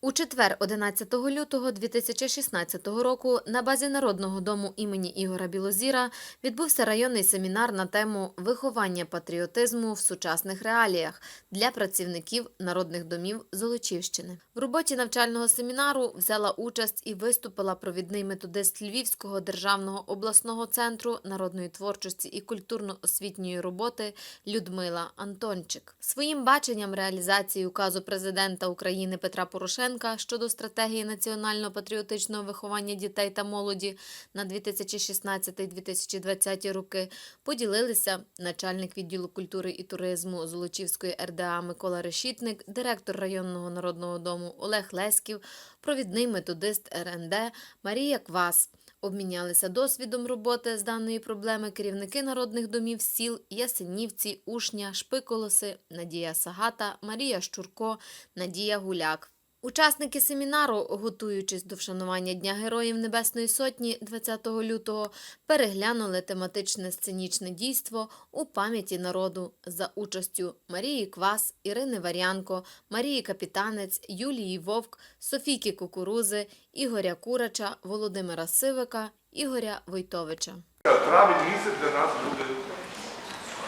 У четвер, 11 лютого 2016 року, на базі Народного дому імені Ігора Білозіра відбувся районний семінар на тему виховання патріотизму в сучасних реаліях для працівників народних домів Золочівщини. В роботі навчального семінару взяла участь і виступила провідний методист Львівського державного обласного центру народної творчості і культурно-освітньої роботи Людмила Антончик. Своїм баченням реалізації указу президента України Петра Порошенка щодо стратегії національно-патріотичного виховання дітей та молоді на 2016-2020 роки поділилися начальник відділу культури і туризму Золочівської РДА Микола Решітник, директор районного народного дому Олег Леськів, провідний методист РНД Марія Квас. Обмінялися досвідом роботи з даної проблеми керівники народних домів сіл Ясенівці, Ушня, Шпиколоси, Надія Сагата, Марія Щурко, Надія Гуляк. Учасники семінару, готуючись до вшанування Дня Героїв Небесної Сотні 20 лютого, переглянули тематичне сценічне дійство у пам'яті народу за участю Марії Квас, Ірини Варянко, Марії Капітанець, Юлії Вовк, Софійки Кукурузи, Ігоря Курача, Володимира Сивика, Ігоря Войтовича. Травень місяць для нас буде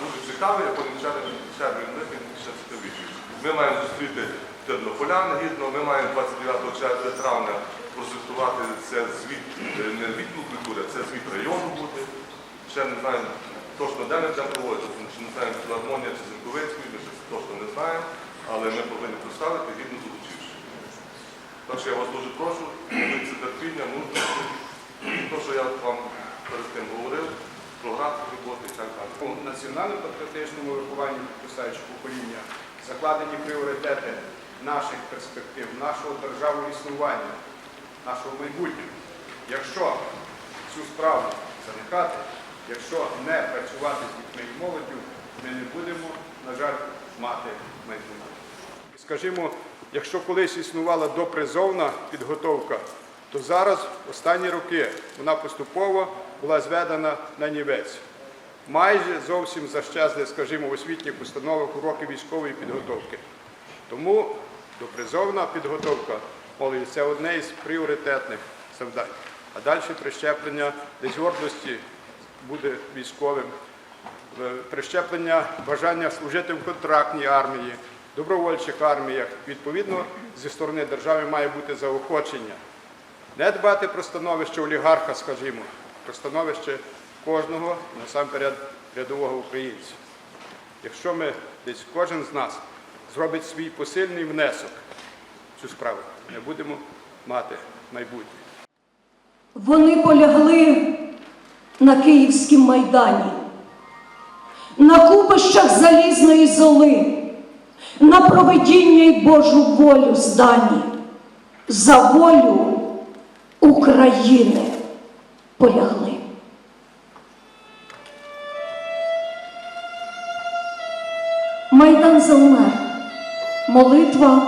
дуже цікавий, ще цікавіший. Ми маємо зустріти тернополян гідно, ми маємо 29 червня травня прозвітувати це звіт е, не відділ культури, це звіт району буде. Ще не знаємо точно, де ми проводити, тому що не знаємо філармонія чи Зінковицької, ми ще точно не знаємо, але ми повинні представити гідно долучивши. Так що я вас дуже прошу, це терпіння, мужності. То, що я вам перед тим говорив, про графік роботи і так далі. У національно-патріотичному вихованні підписаючи покоління закладені пріоритети наших перспектив, нашого державного існування, нашого майбутнього. Якщо цю справу заникати, якщо не працювати з дітьми і молоддю, ми не будемо, на жаль, мати майбутнє. Скажімо, якщо колись існувала допризовна підготовка, то зараз, останні роки, вона поступово була зведена на нівець. Майже зовсім защезли, скажімо, в освітніх установах уроки військової підготовки. Тому допризовна підготовка молоді це одне із пріоритетних завдань. А далі прищеплення десь гордості буде військовим, е, прищеплення бажання служити в контрактній армії, добровольчих арміях. Відповідно, зі сторони держави має бути заохочення. Не дбати про становище олігарха, скажімо, про становище кожного, насамперед, рядового українця. Якщо ми десь кожен з нас зробить свій посильний внесок в цю справу, ми будемо мати майбутнє. Вони полягли на Київському майдані, на купищах залізної золи, на проведіння й Божу волю здані, за волю України полягли. Майдан завмер, молитва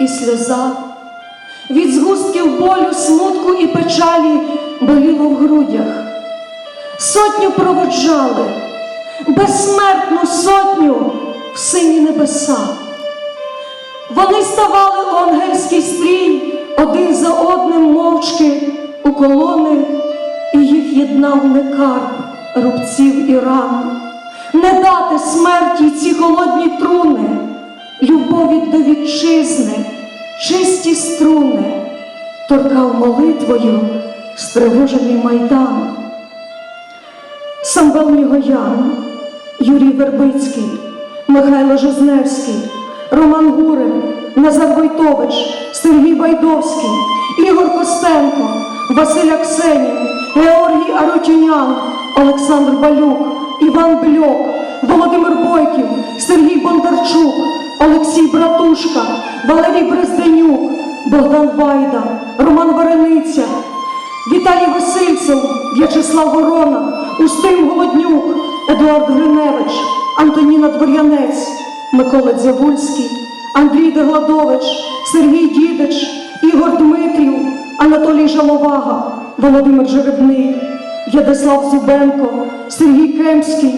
і сльоза. Від згустків болю, смутку і печалі боліло в грудях. Сотню проводжали, безсмертну сотню в сині небеса. Вони ставали у ангельський стрій один за одним мовчки у колони, і їх єднав не рубців і ран. Не дати смерті ці холодні труни, любові до вітчизни, чисті струни, торкав молитвою стривожений майдан. Самвел Мігоян, Юрій Вербицький, Михайло Жизневський, Роман Гурин, Назар Войтович, Сергій Байдовський, Ігор Костенко, Василь Аксенін, Георгій Арутюнян, Олександр Балюк, Іван Бльок, Володимир Бойків, Сергій Бондарчук, Олексій Братушка, Валерій Брезденюк, Богдан Вайда, Роман Варениця, Віталій Васильцев, В'ячеслав Ворона, Устим Голоднюк, Едуард Гриневич, Антоніна Двор'янець, Микола Дзявульський, Андрій Дегладович, Сергій Дідич, Ігор Дмитрів, Анатолій Жаловага, Володимир Жеребний, В'ядислав Зубенко, Сергій Кемський,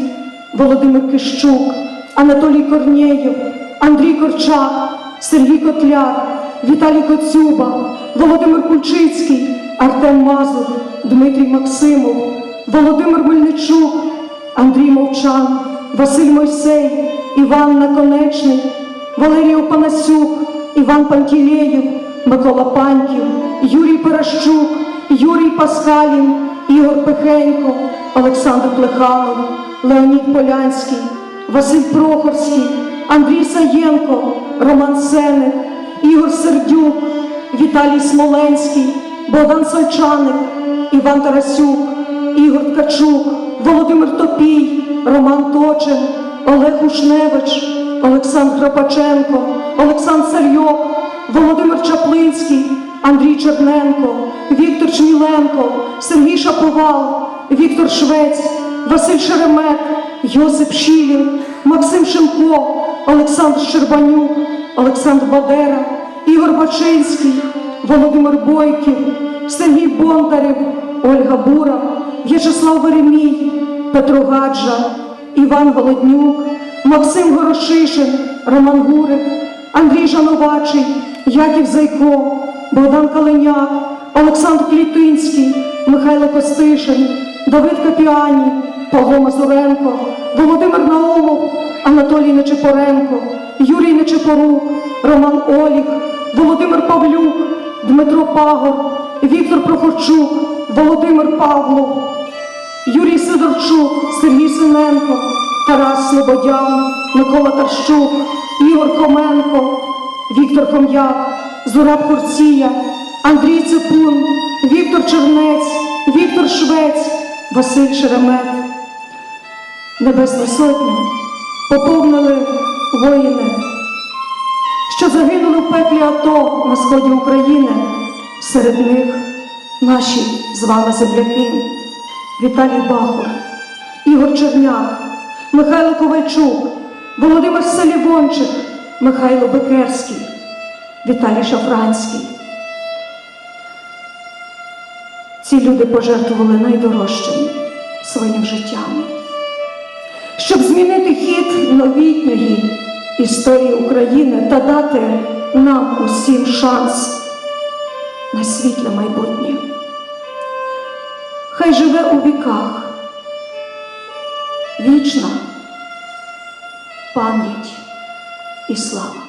Володимир Кищук, Анатолій Корнєєв, Андрій Корчак, Сергій Котляр, Віталій Коцюба, Володимир Кульчицький, Артем Мазур, Дмитрій Максимов, Володимир Мельничук, Андрій Мовчан, Василь Мойсей, Іван Наконечний, Валерій Опанасюк, Іван Пантілеєв, Микола Паньків, Юрій Паращук, Юрій Паскалін, Ігор Пихенько, Олександр Плеханов, Леонід Полянський, Василь Прохорський, Андрій Саєнко, Роман Сеник, Ігор Сердюк, Віталій Смоленський, Богдан Сольчаник, Іван Тарасюк, Ігор Ткачук, Володимир Топій, Роман Точин, Олег Ушневич, Олександр Храпаченко, Олександр Сальйок, Володимир Чаплинський, Андрій Черненко, Віктор Чміленко, Сергій Шаповал, Віктор Швець, Василь Шеремет, Йосип Шілін, Максим Шимко, Олександр Щербанюк, Олександр Бадера, Ігор Бачинський, Володимир Бойків, Сергій Бондарев, Ольга Бура, В'ячеслав Веремій, Петро Гаджа, Іван Голоднюк, Максим Горошишин, Роман Гурик, Андрій Жановачий, Яків Зайко, Богдан Калиняк, Олександр Клітинський, Михайло Костишин, Давид Капіані, Павло Мазуренко, Володимир Наумов, Анатолій Нечипоренко, Юрій Нечипорук, Роман Оліх, Володимир Павлюк, Дмитро Пагор, Віктор Прохорчук, Володимир Павлов, Юрій Сидорчук, Сергій Синенко, Тарас Слободян, Микола Тарщук, Ігор Хоменко, Віктор Хом'як, Зураб Курція, Андрій Ципун, Віктор Чернець, Віктор Швець, Василь Шеремет. Небесну сотню поповнили воїни, що загинули в пеклі АТО на сході України. Серед них наші з вами земляки. Віталій Бахур, Ігор Черняк, Михайло Ковальчук, Володимир Салівончик, Михайло Бекерський, Віталій Шафранський. Ці люди пожертвували найдорожчим своїм життям, щоб змінити хід новітньої історії України та дати нам усім шанс на світле майбутнє. Хай живе у віках вічна пам'ять і слава.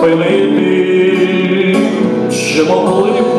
спинити, чи могли б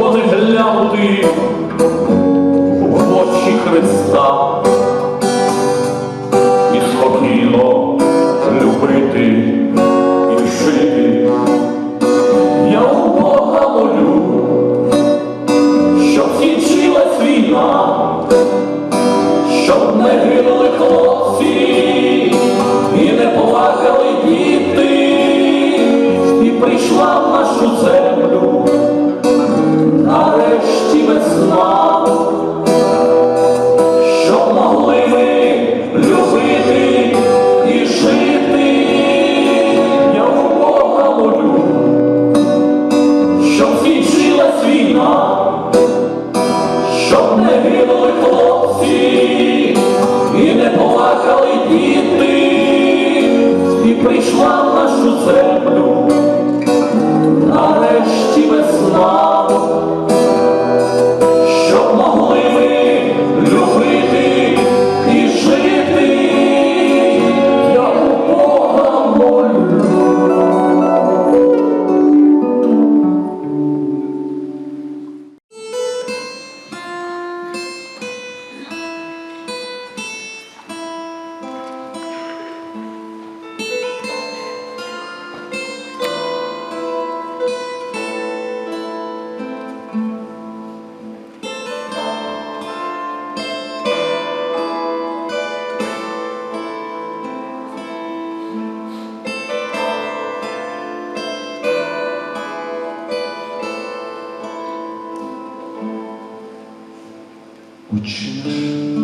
Учни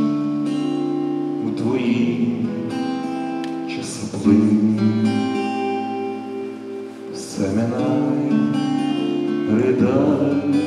у твої часопли, Семинай, ридай.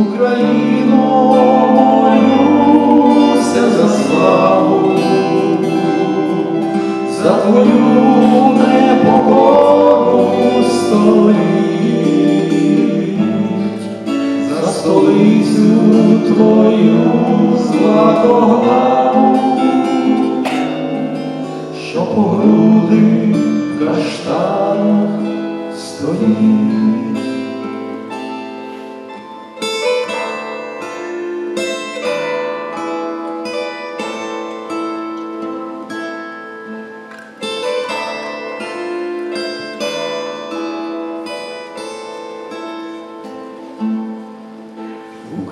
Україно, молюся за славу, за твою непокору стоїть, за столицю твою златоглаву, що по груди в каштанах стоїть.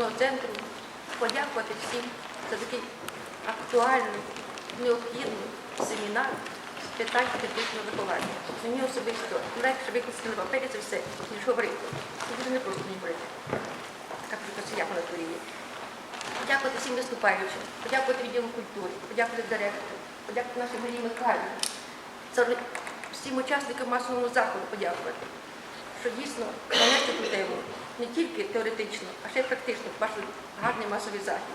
обласного центру подякувати всім за такий актуальний, необхідний семінар з питань патріотичного виховання. Мені особисто легше викласти на папері це все, ніж говорити. Це дуже непросто мені говорити. Так що я по натурі. Подякувати всім виступаючим, подякувати відділу культури, подякувати директору, подякувати нашій Марії Михайлівні, всім учасникам масового заходу подякувати, що дійсно ту тему не тільки теоретично, а ще й практично бачили гарний масовий захід.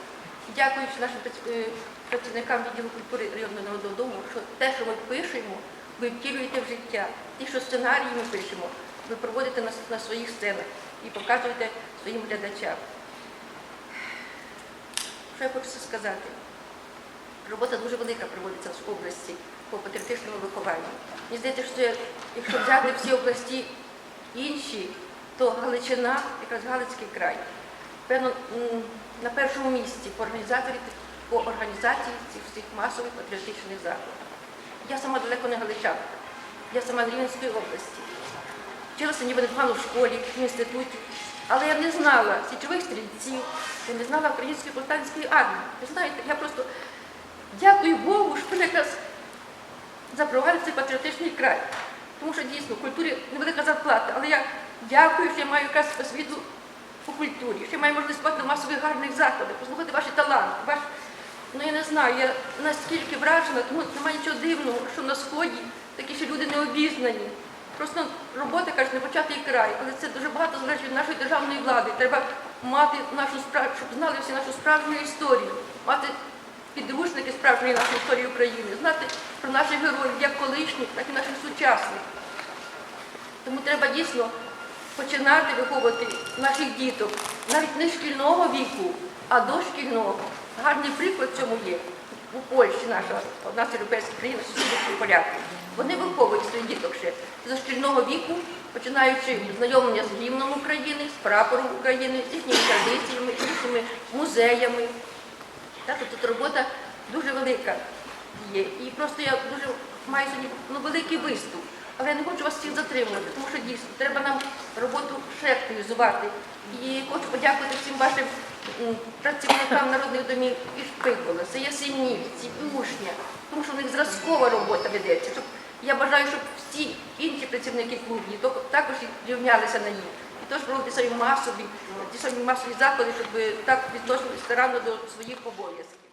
Дякуючи нашим е, працівникам відділу культури районного народного дому, що те, що ми пишемо, ви втілюєте в життя. Ті, що сценарії ми пишемо, ви проводите на, на своїх сценах і показуєте своїм глядачам. Що я хочу сказати? Робота дуже велика проводиться в області по патріотичному вихованню. Мені здається, що якщо взяти всі області інші, то Галичина, якраз Галицький край, певно, на першому місці по організаторі по організації цих всіх масових патріотичних заходів. Я сама далеко не галичанка, я сама з Рівненської області. Вчилася ніби непогано в школі, в інституті, але я не знала січових стрільців, я не знала української повстанської армії. Ви знаєте, я просто дякую Богу, що якраз запровадив цей патріотичний край. Тому що дійсно в культурі невелика зарплата, але я дякую, що я маю якраз освіту по культурі, що я маю можливість бувати на масових гарних заходах, послухати ваші таланти. Ваш... Ну я не знаю, я наскільки вражена, тому немає нічого дивного, що на сході такі ще люди не обізнані. Просто робота, кажуть, не початий край, але це дуже багато залежить від нашої державної влади. Треба мати нашу справ... щоб знали всі нашу справжню історію, мати підручники справжньої нашої історії України, знати про наших героїв, як колишніх, так і наших сучасних. Тому треба дійсно починати виховувати наших діток навіть не шкільного віку, а дошкільного. Гарний приклад цьому є. У Польщі наша одна з європейських країн, сусідів поляків. Вони виховують своїх діток ще з шкільного віку, починаючи знайомлення з гімном України, з прапором України, з їхніми традиціями, з їхніми музеями. Тобто тут робота дуже велика є. І просто я дуже маю сьогодні ну, великий виступ. Але я не хочу вас всіх затримувати, тому що дійсно треба нам роботу ще активізувати. І хочу подякувати всім вашим працівникам народних домів і Шпикола, це Ясенівці, і Ушня, тому що в них зразкова робота ведеться. Я бажаю, щоб всі інші працівники клубні також рівнялися на них. І теж проводити самі масові, ті самі масові заходи, щоб так відносилися старанно до своїх обов'язків.